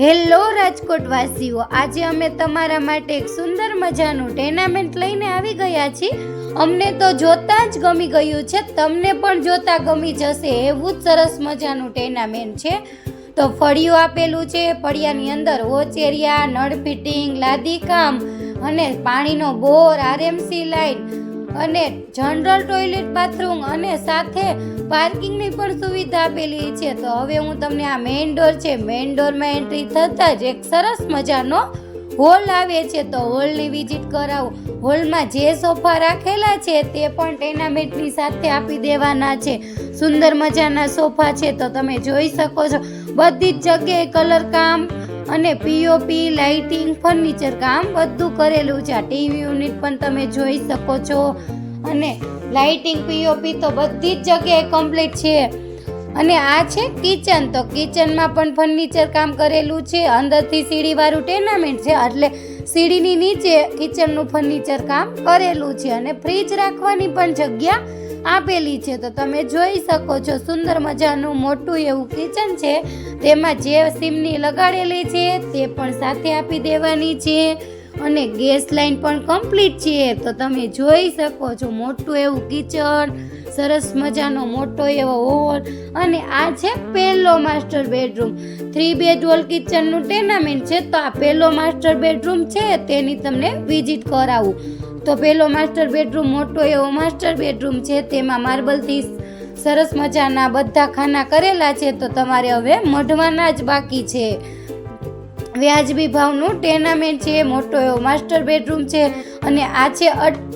Hello Rajkot વાસીઓ આજે અમે તમારા માટે એક સુંદર મજાનું ટેનામેન્ટ લઈને આવી ગયા છીએ. અમને તો જોતાં જ ગમી ગયું છે, તમને પણ જોતાં ગમી જશે એવું જ સરસ મજાનું ટેનામેન્ટ છે. તો ફળિયું આપેલું છે, ફળિયાની અંદર ઓચેરિયા, નળ ફિટિંગ, લાદી કામ અને પાણીનો બોર, આરએમસી લાઈન અને જનરલ ટોયલેટ બાથરૂમ અને સાથે પાર્કિંગની પણ સુવિધા આપેલી છે. તો હવે હું તમને આ મેઇન ડોર છે, મેઇન ડોરમાં એન્ટ્રી થતાં જ એક સરસ મજાનો હોલ આવે છે. તો હોલની વિઝિટ કરાવું. હોલમાં જે સોફા રાખેલા છે તે પણ ટેનામેન્ટની સાથે આપી દેવાના છે. સુંદર મજાના સોફા છે. તો તમે જોઈ શકો છો. બધી જ જગ્યાએ કલર કામ અને પીઓપી લાઇટિંગ ફર્નિચર કામ બધું કરેલું છે. આ ટીવી યુનિટ પણ તમે જોઈ શકો છો. અને લાઇટિંગ પીઓપી તો બધી જ જગ્યાએ કમ્પ્લીટ છે. અને આ છે કિચન તો કિચનમાં પણ ફર્નિચર કામ કરેલું છે. અંદરથી સીડીવાળું ટેનામેન્ટ છે. એટલે સીડીની નીચે કિચનનું ફર્નિચર કામ કરેલું છે. અને ફ્રીજ રાખવાની પણ જગ્યા આપેલી છે. તો તમે જોઈ શકો છો, સુંદર મજાનું મોટું એવું કિચન છે. તેમાં જે સીમની લગાડેલી છે, તે પણ સાથે આપી દેવાની છે. અને ગેસ લાઈન પણ કમ્પ્લીટ છે. તો તમે જોઈ શકો છો, મોટું એવું કિચન સરસ મજાનો મોટો એવો હોલ અને આ છે પહેલો master bedroom three bed hall કિચનનું tenement છે. તો આ પહેલો માસ્ટર બેડરૂમ છે. તેની તમને વિઝિટ કરાવું. તો પહેલો માસ્ટર બેડરૂમ મોટો એવો માસ્ટર બેડરૂમ છે, તેમાં માર્બલથી સરસ મજાના બધા ખાના કરેલા છે, તો તમારે હવે મઢવાના જ બાકી છે. વ્યાજબી ભાવનું ટેનામેન્ટ છે, મોટો એવો માસ્ટર બેડરૂમ છે, અને આ છે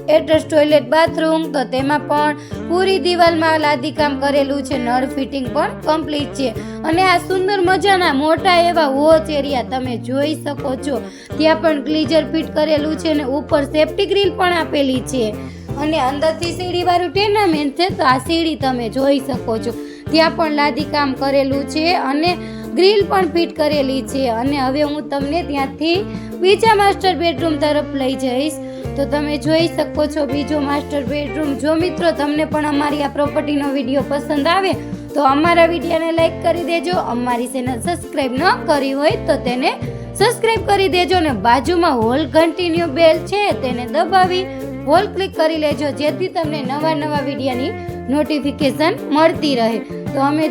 એટેચ ટોયલેટ બાથરૂમ તો તેમાં પણ પૂરી દિવાલમાં લાદીકામ કરેલું છે. નળ ફિટિંગ પણ કમ્પ્લીટ છે. અને આ સુંદર મજાના મોટા એવા વોચ એરિયા તમે જોઈ શકો છો. ત્યાં પણ ગ્લીઝર ફિટ કરેલું છે અને ઉપર સેફ્ટી ગ્રીલ પણ આપેલી છે. અને અંદરથી સીડીવાળું ટેર્નામેન્ટ છે, તો આ સીડી તમે જોઈ શકો છો. ત્યાં પણ લાદીકામ કરેલું છે અને ગ્રીલ પણ ફિટ કરેલી છે અને હવે હું તમને ત્યાંથી બીજા માસ્ટર બેડરૂમ તરફ લઈ જઈશ. તો તમે જોઈ શકો છો બીજો માસ્ટર બેડરૂમ. જો મિત્રો તમને પણ અમારી આ પ્રોપર્ટીનો વીડિયો પસંદ આવે, તો અમારા વિડીયોને લાઈક કરી દેજો. અમારી ચેનલ સબસ્ક્રાઈબ ન કરી હોય તો તેને સબસ્ક્રાઈબ કરી દેજો ને બાજુમાં હોલ કન્ટિન્યુ બેલ છે તેને દબાવી હોલ ક્લિક કરી લેજો, જેથી તમને નવા નવા વિડીયોની નોટિફિકેશન મળતી રહે. તો અમે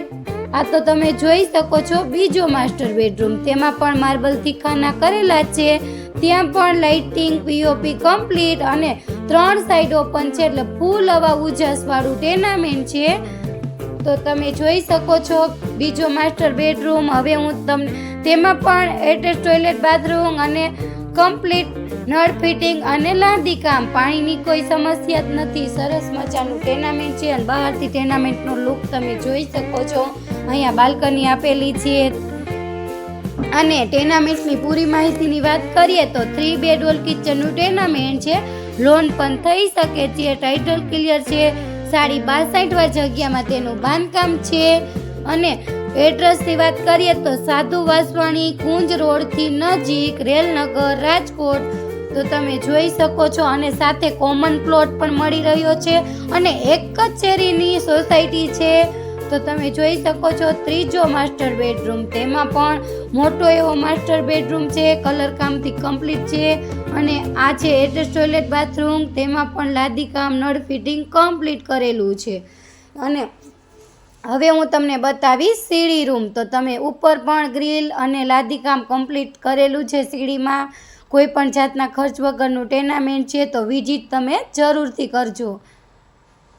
આ તો તમે જોઈ શકો છો બીજો માસ્ટર બેડરૂમ. તેમાં પણ માર્બલથી ખાના કરેલા છે. ત્યાં પણ લાઇટિંગ, પીઓપી કમ્પ્લીટ અને ત્રણ સાઈડ ઓપન છે એટલે ફૂલ હવા ઉજાસવાળું ટેનામેન્ટ છે. તો તમે જોઈ શકો છો બીજો માસ્ટર બેડરૂમ. હવે હું તમને તેમાં પણ એટેચ ટોયલેટ, બાથરૂમ અને કમ્પ્લીટ નળ ફિટિંગ અને લાદી કામ. પાણીની કોઈ સમસ્યા જ નથી. સરસ મજાનું ટેનામેન્ટ છે અને બહારથી ટેનામેન્ટનો લુક તમે જોઈ શકો છો. અહીંયા બાલ્કની આપેલી છે. અને ટેનામેન્ટની પૂરી માહિતીની વાત કરીએ તો થ્રી બેડરોલ કિચનનું ટેનામેન્ટ છે. લોન પણ થઈ શકે છે ટાઇટલ ક્લિયર છે. સાડી બાસઠવા જગ્યામાં તેનું બાંધકામ છે. અને એડ્રેસની વાત કરીએ તો સાધુ વાસવાણી, કુંજ રોડથી નજીક રેલનગર, રાજકોટ. તો તમે જોઈ શકો છો અને સાથે કોમન પ્લોટ પણ મળી રહ્યો છે. અને એક જ શેરીની સોસાયટી છે. તો તમે જોઈ શકો છો ત્રીજો માસ્ટર બેડરૂમ. તેમાં પણ મોટો એવો માસ્ટર બેડરૂમ છે, કલર કામથી કમ્પ્લીટ છે અને આ છે એટેચ ટોયલેટ બાથરૂમ. તેમાં પણ લાદી કામ, નળ ફિટિંગ કમ્પ્લીટ કરેલું છે. અને હવે હું તમને બતાવીશ સીડી રૂમ. તો તમે ઉપર પણ ગ્રીલ અને લાદીકામ કમ્પ્લીટ કરેલું છે સીડીમાં. કોઈ પણ જાતના ખર્ચ વગરનું ટેનામેન્ટ છે તો વિઝિટ તમે જરૂરથી કરજો.